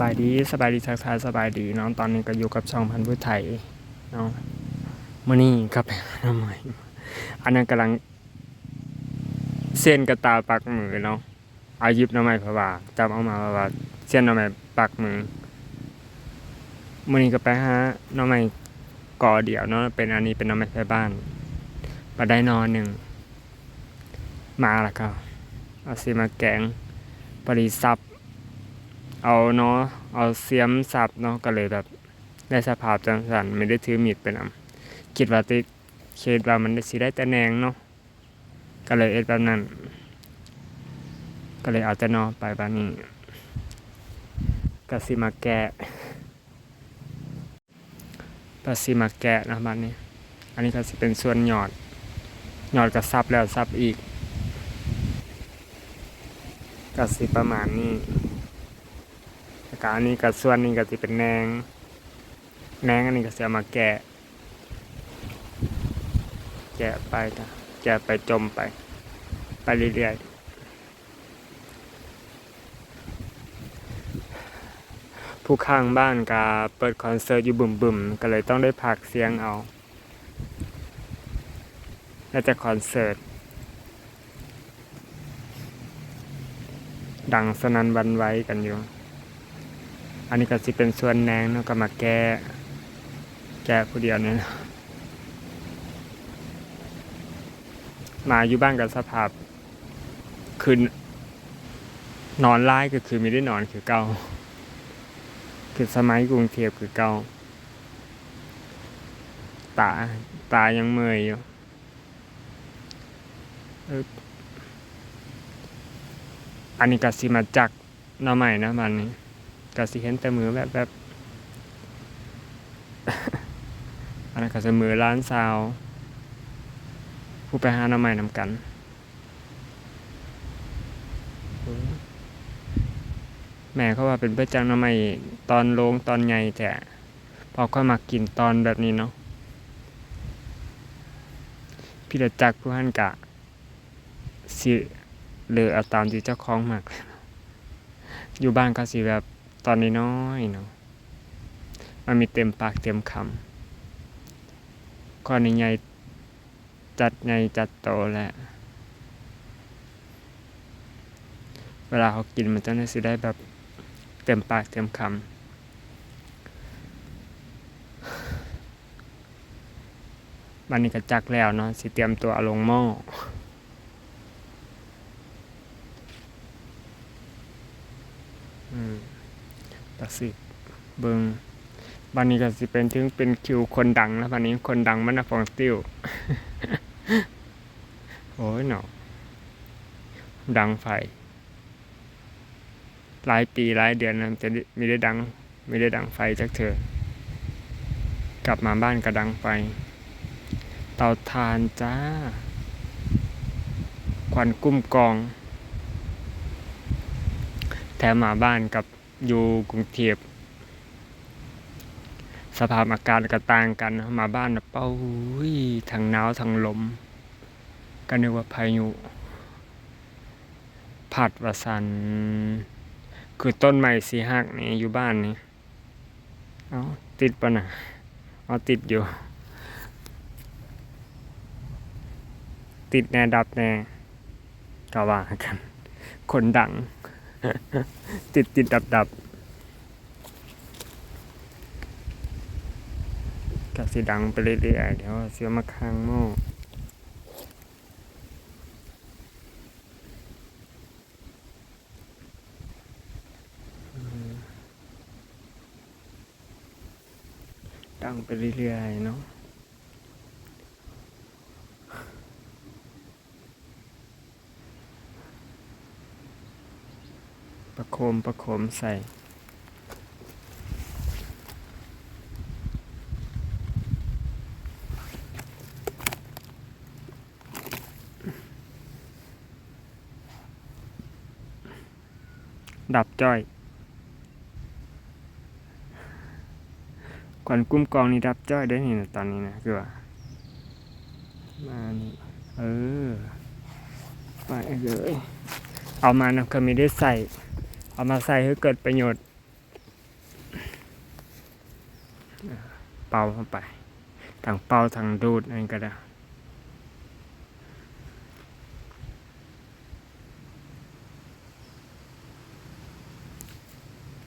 บายดีสบายดีทักทายสบายดีน้องตอนนี้ก็อยู่กับช่องพันธุ์พืชไทยเนาะมื่อนี้ครับทำไมอันนั้นกำลัง เส้นกระตาปักมือเนาะเอายิบน้ำไม้พะว่าจับเอามาพะว่าเส้นน้ำไม้ปักมือมื่อนี้ก็ไปหาหน้ำไม้ก่อเดี่ยวเนาะเป็นอันนี้เป็นน้ำไม้ไฟบ้านมาได้นอนหนึ่งมาแล้วก็เอาซีมาแกงปริซับ เอาเนาะเอาเสียมสับเนาะก็เลยแบบได้สภาพจังสันไม่ได้ถือมีดไปนำคิดว่าติคิดว่ามันสิได้แต่แหนงเนาะก็เลยเอ็ดแบบนั้น ก็เลยเอาแต่เนอไปบ้านนี้ก็สิมาแกะก็สิมาแกะนะบ้านนี้ อันนี้ก็สิเป็นส่วนหยอดหยอดก็ซับแล้วซับอีกก็สิประมาณนี้ ก็อันนี้ก็ส่วนนี้ก็จะเป็นแนงแนงอันนี้ก็จะมาแกะ แกะไปจ้ะแกะไปจมไป ไปเรื่อยๆผู้ข้างบ้านก็เปิดคอนเสิร์ตอยู่บึมๆก็เลยต้องได้พักเสียงเอาน่าจะคอนเสิร์ตดังสนันวันไว้กันอยู่ อันนี้ก็สิเป็นส่วนแนงเนาะก็มาแก้แก้ผู้เดียวเนี่ยนะมาอยู่บ้านกับสภาพคืนนอนร้ายก็คือไม่ได้นอนคือเก่าคือสมัยกรุงเทพคือเก่าตาตายังเมื่อยอยู่อันนี้ก็สิมาจักหน้อใหม่นะมันนี้ ก็สิเห็นแต่มือแบบแบบอันนั้นก็จะมือร้านซาว ผู้ไปหาหน้ำใหม่นำกันแม่เขาว่าเป็นเพื่อจังหน้ำใหม่ตอนลงตอนใหญ่แต่พอก็มากินตอนแบบนี้เนาะพี่เดจักรผู้หันกะสิเหลือเอาตามที่เจ้าของมาก อยู่บ้านก็สิแบบ ตอนนี้น้อยๆเนาะมันมีเต็มปากเต็มคำก้อนใหญ่จัดใหญ่จัดโตแหละ เวลาเขากินมันจะได้สิได้แบบเต็มปากเต็มคำมันนี่ก็จักแล้วเนาะสิเตรียมตัวอาลงหม้ออืม ตักสิเบิงบันนี้ก็สิเป็นถึงเป็นคิวคนดังแล้วบันนี้คนดังมันนะฟองสติลโอ้ยเนาะดังไฟหลายปีหลายเดือนนะจะม่ได้ดังม่ได้ดังไฟจากเธอ กลับมาบ้านก็ดังไฟ เตาทานจ้า ควันกุ้มกอง แถมมาบ้านกับ อยู่กรุงเทพสภาพอากาศก็ต่างกันมาบ้านนะเป้าทั้งหนาวทั้งลม ก็นึกว่าพายุผัดวสัน คือต้นไม้สีหักนี่อยู่บ้านนี่เอาติดปะนะเอาติดอยู่ ติดแน่ดับแน่ก็ว่ากัน คนดัง ติดติดดับดับก็สิดังไปเรื่อยๆเดี๋ยวเสียมาค้างหม้อดังไปเรื่อยๆเนาะประโคมประโคมใส่ดับจ้อยก่อนกุ้มกองนี่ดับจ้อยได้นี่นะตอนนี้นะคือว่ามานี่เออไปเลยเอามานะก็ไม่ได้ใส่ เอามาใส่ให้เกิดประโยชน์ เป่าเข้าไปทางเป่าทางดูดนั่นก็ได้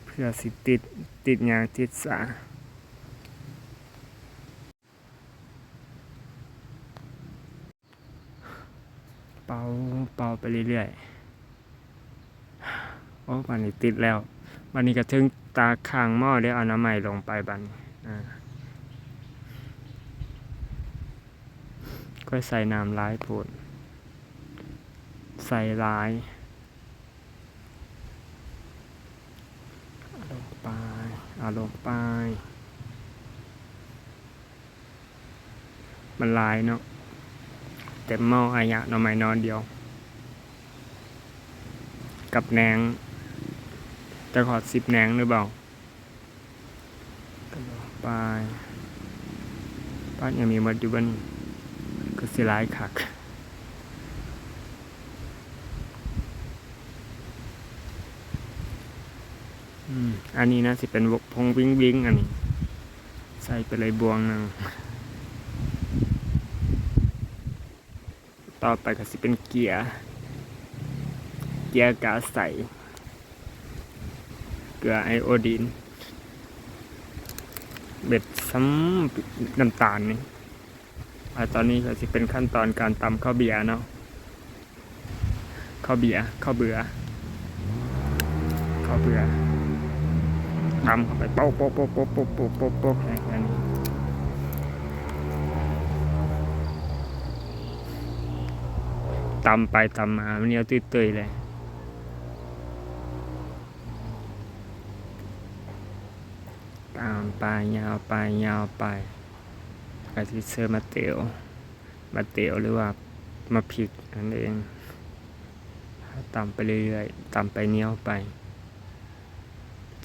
เพื่อสิติดติดยางติดสาเป่าเป่าไปเรื่อยๆ โอ้บันนี้ติดแล้วบันนี้ก็ถึงตาข้างหม้อได้เอาน้ำใหม่ลงไปบันอ่าก็ใส่น้ำร้ายโพูดใส่ร้ายลงไปเอาลงไป มันลายเนาะเต็มหม้ออายะหน่อไม้นอนเดียว กับแหนง จะขอสิบแหนงหรือเปล่าก็ลงไปบ้านยังมีหมดอยู่บ้านก็สิร้ายคักอันนี้นะสิเป็นพงวิงวิงอันนี้ ใส่ไปเลยบวงหนึ่งต่อไปก็สิเป็นเกียร์ เกียร์กาใสเกลือไอโอดีน เบ็ดซ้ำน้ำตาลนี่อ่าตอนนี้ก็จะเป็นขั้นตอนการตำข้าวเบียร์เนาะข้าวเบียร์ข้าวเบื่อข้าวเบื่อตำเข้าไปโป๊ะโป๊ะโป๊ะโป๊ะโป๊ะโป๊ะโป๊ะโป๊ะแค่นี้ตำไปตำมามันเนียตุ้ยๆเลย ไปยาวไปยาวไปกาซิเซอร์มาเตลมาเตลหรือว่ามาผิกนั่นเองตามไปเรื่อยๆตามไปเนี้ยวไป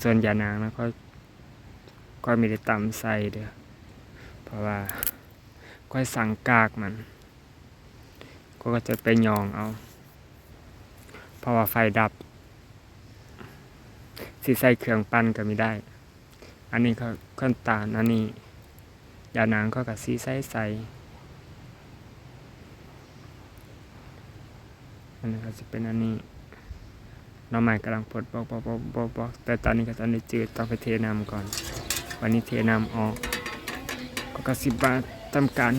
ส่วนยานางนะก็ก็ไม่ได้ตามใส่เด้อเพราะว่าก็สั่งกากมันก็ก็จะไปยองเอา เพราะว่าไฟดับ สิใส่เครื่องปั้นก็ไม่ได้ อันนี้ก็ขั้นตาลอันนี้ยานางก็กับสีใสใสอันนี้ก็จะเป็นอันนี้น้องใหม่กำลังปลดบอกบอกบอกบอกบอกแต่ตอนนี้ก็ตอนนี้จืดต้องไปเทน้ำก่อน วันนี้เทน้ำออก ก็กระสิบบาททำการ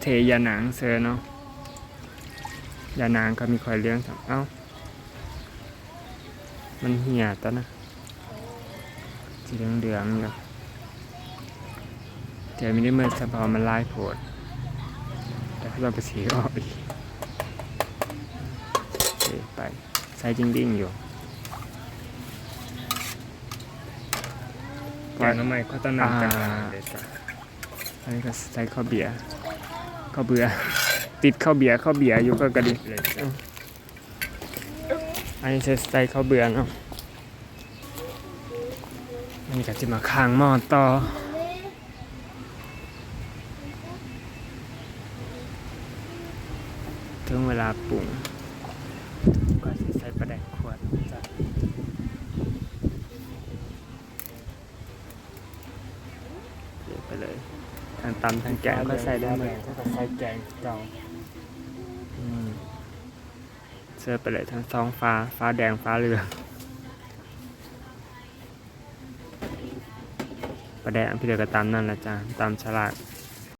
เทยาหนางเซอเนาะยาหนางก็มีคอยเลี้ยงสองเอ้า มันเหี่ยตอนนะ สีเหลืองเหลืองๆอยู่แต่ไม่ได้เมื่อสะพอมันลายโผดแต่ก็ต้องไปสีออกอีกโอเคไปใส่จริงดิ้งอยู่แกงน้ำใหม่ก็ต้องนำกันมาเด็ดจ้ะอันนี้ก็ใส่ข้าวเบียร์ข้าวเบื่อติดข้าวเบียร์ข้าวเบียร์อยู่ก็กระดิกเลยจ้ะอันนี้ใส่ข้าวเบื่อเนาะอั นนี้ก็จะมาค้างหม้อต่อถึงเวลาปรุงก็สิใส่ปลาแดกขวดจ้ะเดี๋ยวไปเลย ทางตำทางแกงก็ใส่ได้หมดก็ใส่แกงเก่าอืมเสื้อไปเลยทั้งท้องฟ้าฟ้าแดงฟ้าเหลือง ประแดงพี่เดียวก็ตามนั่นแหละจ้ะตามฉลาก